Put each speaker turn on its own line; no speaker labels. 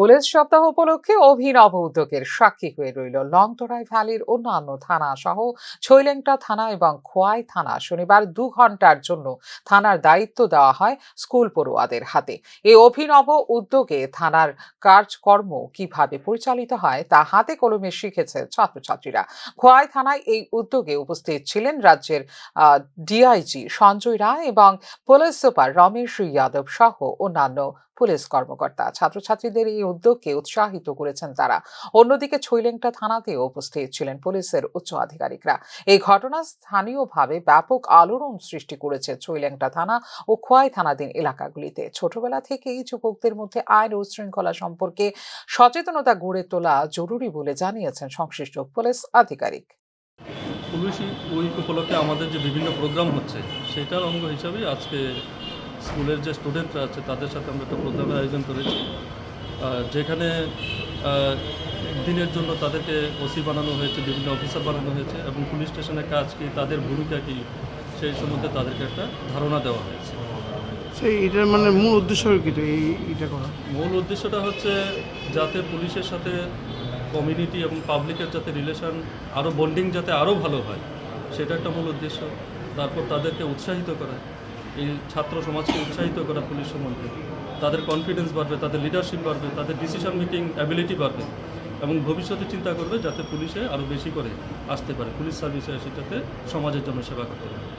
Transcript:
Police সপ্তাহ উপলক্ষে অভিনব উদ্যোগের সাক্ষী হয়ে রইল লংতরাই ভ্যালির অন্যান্য থানা সহ ছৈলেংটা থানা এবং খোয়াই থানা। শনিবার দু ঘণ্টার জন্য থানার দায়িত্ব দেওয়া হয় স্কুল পড়ুয়াদের হাতে। এই অভিনব উদ্যোগে থানার কাজকর্ম কীভাবে পরিচালিত হয় তা হাতে কলমে শিখেছে ছাত্রছাত্রীরা। খোয়াই থানায় এই উদ্যোগে উপস্থিত ছিলেন রাজ্যের ডিআইজি সঞ্জয় রায় এবং পুলিশ সুপার রমেশ যাদব সহ অন্যান্য পুলিশ কর্মকর্তা। ছাত্রছাত্রীদের এই উদ্যোগকে উৎসাহিত করেছেন তারা। অন্যদিকে ছৈলেংটা থানাতেও উপস্থিত ছিলেন পুলিশের উচ্চ আধিকারিকরা। এই ঘটনা স্থানীয়ভাবে ব্যাপক আলোড়ন সৃষ্টি করেছে ছৈলেংটা থানা ও খোয়াই থানাধীন এলাকাগুলিতে। ছোটবেলা থেকেই যুবকদের মধ্যে আইন ও শৃঙ্খলা সম্পর্কে সচেতনতা গড়ে তোলা জরুরি বলে জানিয়েছেন সংশ্লিষ্ট পুলিশ আধিকারিক।
পুলিশ উইক উপলক্ষে আমাদের যে বিভিন্ন প্রোগ্রাম হচ্ছে, সেটার অঙ্গ হিসাবেই আজকে স্কুলের যে স্টুডেন্টরা আছে, তাদের সাথে আমরা একটা প্রোগ্রামের আয়োজন করেছি। যেখানে দিনের জন্য তাদেরকে ওসি বানানো হয়েছে বিভিন্ন অফিসার বানানো হয়েছে এবং পুলিশ স্টেশনের কাজ কি তাদের ভূমিকা কী সেই সম্বন্ধে তাদেরকে একটা ধারণা দেওয়া হয়েছে।
সেই এটার মানে মূল উদ্দেশ্য কি এই এটা করা?
মূল উদ্দেশ্যটা হচ্ছে যাতে পুলিশের সাথে কমিউনিটি এবং পাবলিকের যাতে রিলেশন আরও বন্ডিং যাতে আরও ভালো হয় সেটা একটা মূল উদ্দেশ্য। তারপর তাদেরকে উৎসাহিত করা। এই ছাত্র সমাজকে উৎসাহিত করা পুলিশ সম্বন্ধে। তাদের কনফিডেন্স বাড়বে, তাদের লিডারশিপ বাড়বে, তাদের ডিসিশন মেকিং অ্যাবিলিটি বাড়বে এবং ভবিষ্যতে চিন্তা করবে যাতে পুলিশে আরও বেশি করে আসতে পারে। পুলিশ সার্ভিসে এসে যাতে সমাজের জন্য সেবা করতে পারে।